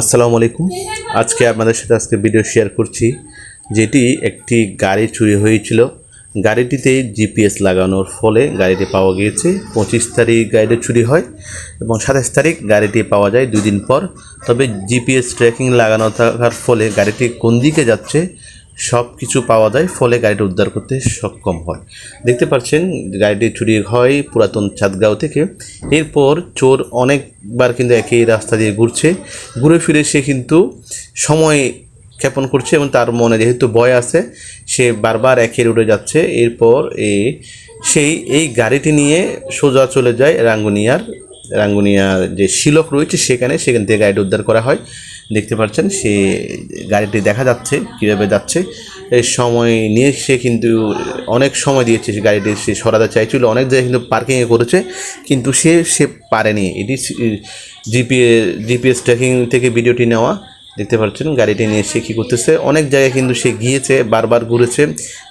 আসসালামু আলাইকুম। আজকে আপনাদের সাথে আজকে ভিডিও শেয়ার করছি, যেটি একটি গাড়ি চুরি হয়েছিল। গাড়িটিতে জিপিএস লাগানোর ফলে গাড়িটি পাওয়া গিয়েছে। পঁচিশ তারিখ গাড়িটি চুরি হয় এবং সাতাশ তারিখ গাড়িটি পাওয়া যায় দুদিন পর। তবে জিপিএস ট্র্যাকিং লাগানো থাকার ফলে গাড়িটি কোন দিকে যাচ্ছে সব কিছু পাওয়া যায়, ফলে গাড়িটি উদ্ধার করতে সক্ষম হয়। দেখতে পাচ্ছেন, গাড়িটি চুরি হয় পুরাতন চাঁদগাঁও থেকে। এরপর চোর অনেকবার কিন্তু একই রাস্তা দিয়ে ঘুরছে। ঘুরে ফিরে সে কিন্তু সময় ক্ষেপণ করছে এবং তার মনে যেহেতু ভয় আছে, সে বারবার একই রুটে যাচ্ছে। এরপর এই সেই, এই গাড়িটি নিয়ে সোজা চলে যায় রাঙ্গুনিয়ার রাঙ্গুনিয়ার যে শিলক রয়েছে, সেখানে সেখান থেকে গাড়িটি উদ্ধার করা হয়। দেখতে পাচ্ছেন, সে গাড়িটি দেখা যাচ্ছে, কীভাবে যাচ্ছে। সময় নিয়ে সে কিন্তু অনেক সময় দিয়েছে সে গাড়িটি, সে সরাতে চাইছিল। অনেক জায়গায় কিন্তু পার্কিংয়ে করেছে, কিন্তু সে সে পারেনি। এটি জিপিএ জিপিএস ট্র্যাকিং থেকে ভিডিওটি নেওয়া। দেখতে পাচ্ছেন, গাড়িটি নিয়ে সে কী করতেছে। অনেক জায়গায় কিন্তু সে গিয়েছে, বারবার ঘুরেছে।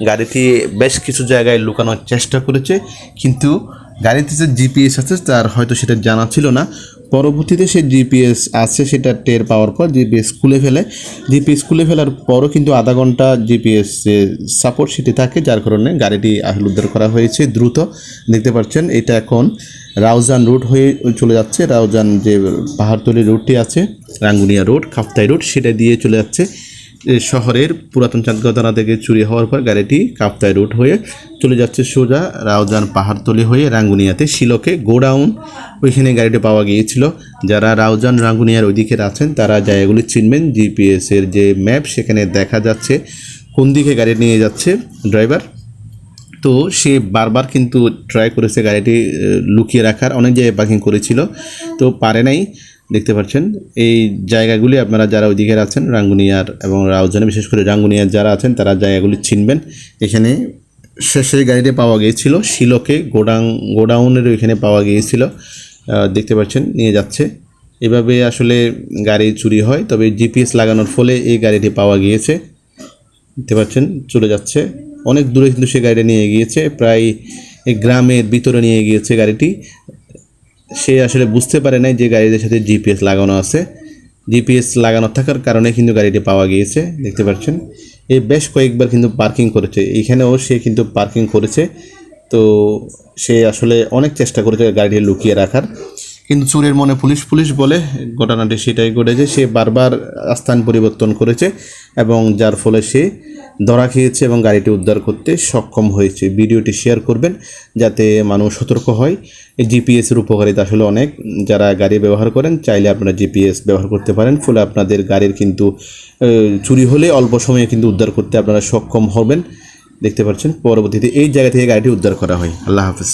গাড়িটি বেশ কিছু জায়গায় লুকানোর চেষ্টা করেছে, কিন্তু গাড়িতে যে জিপিএস আছে, তার হয়তো সেটা জানা ছিল না। পরবর্তীতে সে জিপিএস আছে, সেটা টের পাওয়ার পর জিপিএস খুলে ফেলে। জিপিএস খুলে ফেলার পরও কিন্তু আধা ঘণ্টা জিপিএস যে সাপোর্ট সেটি থাকে, যার কারণে গাড়িটি আসলে উদ্ধার করা হয়েছে দ্রুত। দেখতে পাচ্ছেন, এটা এখন রাউজান রুট হয়ে চলে যাচ্ছে। রাউজান যে পাহাড়তলি রুটটি আছে, রাঙ্গুনিয়া রোড, খাফতাই রোড, সেটা দিয়ে চলে যাচ্ছে। শহরের পুরাতন চাঁদগাঁও থানা থেকে চুরি হওয়ার পর গাড়িটি কাপ্তাই রুট হয়ে চলে যাচ্ছে সোজা রাউজান পাহাড়তলি হয়ে রাঙ্গুনিয়াতে। শিলকে গোডাউন ওইখানে গাড়িটি পাওয়া গিয়েছিল। যারা রাউজান রাঙ্গুনিয়ার ওইদিকের আছেন, তারা জায়গাগুলি চিনবেন। জিপিএসের যে ম্যাপ, সেখানে দেখা যাচ্ছে কোন দিকে গাড়ি নিয়ে যাচ্ছে ড্রাইভার। তো সে বারবার কিন্তু ট্রাই করেছে গাড়িটি লুকিয়ে রাখার। অনেক জায়গায় পার্কিং করেছিল। তো পারে নাই। দেখতে পাচ্ছেন। এই জায়গাগুলি আপনারা যারা ওইদিকে আছেন, রাঙ্গুনিয়ার এবং রাউজানে, বিশেষ করে রাঙ্গুনিয়ার যারা আছেন, তারা জায়গাগুলি চিনবেন। এখানে শেষে গাড়িটি পাওয়া গিয়েছিল, শিলকে গোডাউন গোডাউনের ওইখানে পাওয়া গিয়েছিল। দেখতে পাচ্ছেন, নিয়ে যাচ্ছে। এভাবে আসলে গাড়ি চুরি হয়, তবে জিপিএস লাগানোর ফলে এই গাড়িটি পাওয়া গিয়েছে। দেখতে পাচ্ছেন, চলে যাচ্ছে। অনেক দূরে কিন্তু সে গাড়িটা নিয়ে গিয়েছে। প্রায় গ্রামের ভিতরে নিয়ে গিয়েছে গাড়িটি। সে আসলে বুঝতে পারে নাই যে গাড়িদের সাথে জিপিএস লাগানো আছে। জিপিএস লাগানো থাকার কারণে কিন্তু গাড়িটি পাওয়া গিয়েছে, দেখতে পাচ্ছেন। এ বেশ কয়েকবার কিন্তু পার্কিং করেছে। এইখানেও সে কিন্তু পার্কিং করেছে। তো সে আসলে অনেক চেষ্টা করেছে গাড়িটি লুকিয়ে রাখার। কিন্তু চোরের মনে পুলিশ পুলিশ বলে, ঘটনাটি সেটাই ঘটেছে, সে বারবার স্থান পরিবর্তন করেছে এবং যার ফলে সে ধরা খেয়েছে এবং গাড়িটি উদ্ধার করতে সক্ষম হয়েছে। ভিডিওটি শেয়ার করবেন যাতে মানুষ সতর্ক হয়। জিপিএসের উপকারিতা আসলে অনেক। যারা গাড়ি ব্যবহার করেন, চাইলে আপনারা জিপিএস ব্যবহার করতে পারেন। ফলে আপনাদের গাড়ির কিন্তু চুরি হলে অল্প সময়ে কিন্তু উদ্ধার করতে আপনারা সক্ষম হবেন। দেখতে পাচ্ছেন, পরবর্তীতে এই জায়গা থেকে গাড়িটি উদ্ধার করা হয়। আল্লাহ হাফিজ।